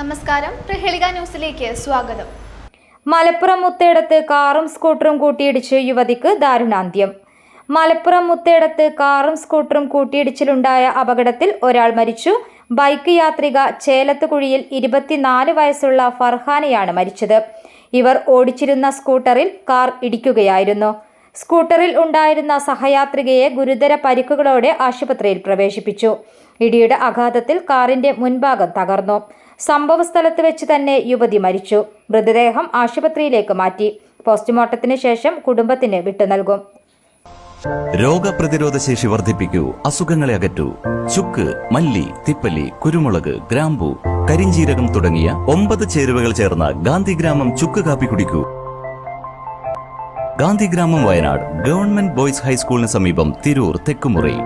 നമസ്കാരം. പ്രഹേളിക ന്യൂസിലേക്ക് സ്വാഗതം. മലപ്പുറം മുത്തേടത്ത് കാറും സ്കൂട്ടറും കൂട്ടിയിടിച്ച് യുവതിക്ക് ദാരുണാന്ത്യം. മലപ്പുറം മുത്തേടത്ത് കാറും സ്കൂട്ടറും കൂട്ടിയിടിച്ചിലുണ്ടായ അപകടത്തിൽ ഒരാൾ മരിച്ചു. ബൈക്ക് യാത്രിക ചേലത്തുകുഴിയിൽ ഇരുപത്തിനാല് വയസ്സുള്ള ഫർഹാനയാണ് മരിച്ചത്. ഇവർ ഓടിച്ചിരുന്ന സ്കൂട്ടറിൽ കാർ ഇടിക്കുകയായിരുന്നു. സ്കൂട്ടറിൽ ഉണ്ടായിരുന്ന സഹയാത്രികയെ ഗുരുതര പരിക്കുകളോടെ ആശുപത്രിയിൽ പ്രവേശിപ്പിച്ചു. ഇടിയുടെ ആഘാതത്തിൽ കാറിന്റെ മുൻഭാഗം തകർന്നു. സംഭവസ്ഥലത്ത് വെച്ച് തന്നെ യുവതി മരിച്ചു. മൃതദേഹം ആശുപത്രിയിലേക്ക് മാറ്റി. പോസ്റ്റ്മോർട്ടത്തിന് ശേഷം കുടുംബത്തിന് വിട്ടുനൽകും രോഗപ്രതിരോധ ശേഷി വർദ്ധിപ്പിക്കൂ. അസുഖങ്ങളെ അകറ്റൂ. ചുക്ക് മല്ലി തിപ്പല്ലി കുരുമുളക് ഗ്രാമ്പു കരിഞ്ചീരകം തുടങ്ങിയ ഒമ്പത് ചേരുവകൾ ചേർന്ന ഗാന്ധിഗ്രാമം ചുക്ക് കാപ്പി കുടിക്കൂ. ഗാന്ധിഗ്രാമം വയനാട് ഗവൺമെന്റ് ബോയ്സ് ഹൈസ്കൂളിന് സമീപം തിരൂർ തെക്കുമുറി.